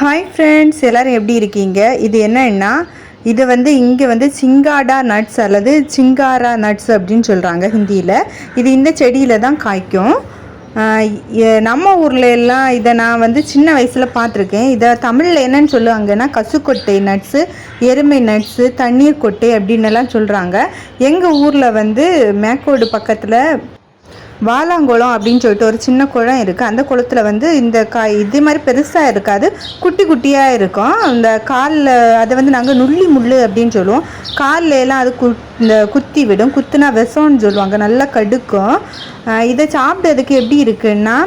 Hi friends எல்லோரும் எப்படி இருக்கீங்க? இது என்னன்னா இது வந்து இங்கே வந்து சிங்காடா நட்ஸ் அல்லது சிங்காரா நட்ஸ் அப்படின்னு சொல்கிறாங்க ஹிந்தியில். இது இந்த செடியில் தான் காய்க்கும். நம்ம ஊரில் எல்லாம் இதை நான் வந்து சின்ன வயசில் பார்த்துருக்கேன். இதை தமிழில் என்னன்னு சொல்லுவாங்கன்னா கசுக்கொட்டை நட்ஸு எருமை நட்ஸு தண்ணீர் கொட்டை அப்படின்னு எல்லாம் சொல்கிறாங்க எங்கள் ஊரில் வந்து மேக்கோடு பக்கத்தில் வாலாங்குளம் அப்படின்னு சொல்லிட்டு ஒரு சின்ன குளம் இருக்குது அந்த குளத்துல வந்து இந்த காய் இது மாதிரி பெருசாக இருக்காது. குட்டி குட்டியாக இருக்கும். அந்த காலில் அதை வந்து நாங்கள் நுள்ளி முள் அப்படின்னு சொல்லுவோம். கால்ல எல்லாம் அது கு இந்த குத்தி விடும். குத்துனா விஷம்னு சொல்லுவாங்க. நல்லா கடுக்கும். இதை சாப்பிட்டதுக்கு எப்படி இருக்குன்னா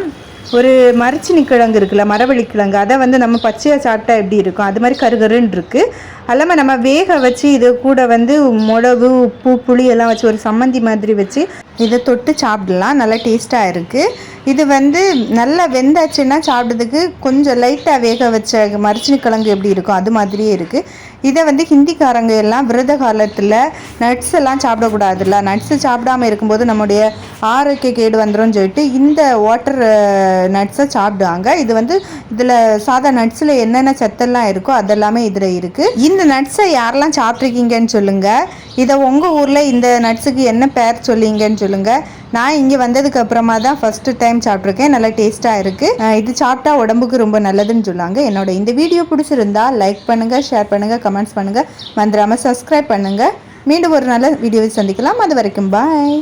ஒரு மரச்சினி கிழங்கு இருக்குல்ல மரவள்ளி கிழங்கு அதை வந்து நம்ம பச்சையாக சாப்பிட்டா எப்படி இருக்கும்? அது மாதிரி கருகருன்னு இருக்குது அல்லாமல் நம்ம வேக வச்சு இது கூட வந்து மிளகு உப்பு புளி எல்லாம் வச்சு ஒரு சம்மந்தி மாதிரி வச்சு இதை தொட்டு சாப்பிடலாம். நல்லா டேஸ்ட்டாக இருக்குது இது வந்து நல்லா வெந்தாச்சுன்னா சாப்பிட்றதுக்கு கொஞ்சம் லைட்டாக வேக வச்ச மரச்சினி கிழங்கு எப்படி இருக்கும் அது மாதிரியே இருக்குது இதை வந்து ஹிந்திக்காரங்க எல்லாம் விரத காலத்தில் நட்ஸ் எல்லாம் சாப்பிடக்கூடாதுல்ல. நட்ஸு சாப்பிடாம இருக்கும்போது நம்முடைய ஆரோக்கிய கேடு வந்துடும் சொல்லிட்டு இந்த வாட்டர் நட்ஸை சாப்பிடுவாங்க. இது வந்து இதில் சாதா நட்ஸில் என்னென்ன சத்தெல்லாம் இருக்கோ அதெல்லாமே இதில் இருக்குது இந்த நட்ஸை யாரெல்லாம் சாப்பிட்ருக்கீங்கன்னு சொல்லுங்கள் இதை உங்கள் ஊரில் இந்த நட்ஸுக்கு என்ன பேர் சொல்லிங்கன்னு சொல்லுங்கள் நான் இங்கே வந்ததுக்கு அப்புறமா தான் ஃபஸ்ட்டு டைம் சாப்பிட்ருக்கேன் நல்லா டேஸ்ட்டாக இருக்குது இது சாப்பிட்டா உடம்புக்கு ரொம்ப நல்லதுன்னு சொல்லுவாங்க. என்னோட இந்த வீடியோ பிடிச்சிருந்தா லைக் பண்ணுங்கள் ஷேர் பண்ணுங்கள் கமெண்ட்ஸ் பண்ணுங்கள் மந்திராமல் சப்ஸ்கிரைப் பண்ணுங்கள் மீண்டும் ஒரு நல்ல வீடியோவை சந்திக்கலாம். அது வரைக்கும் பாய்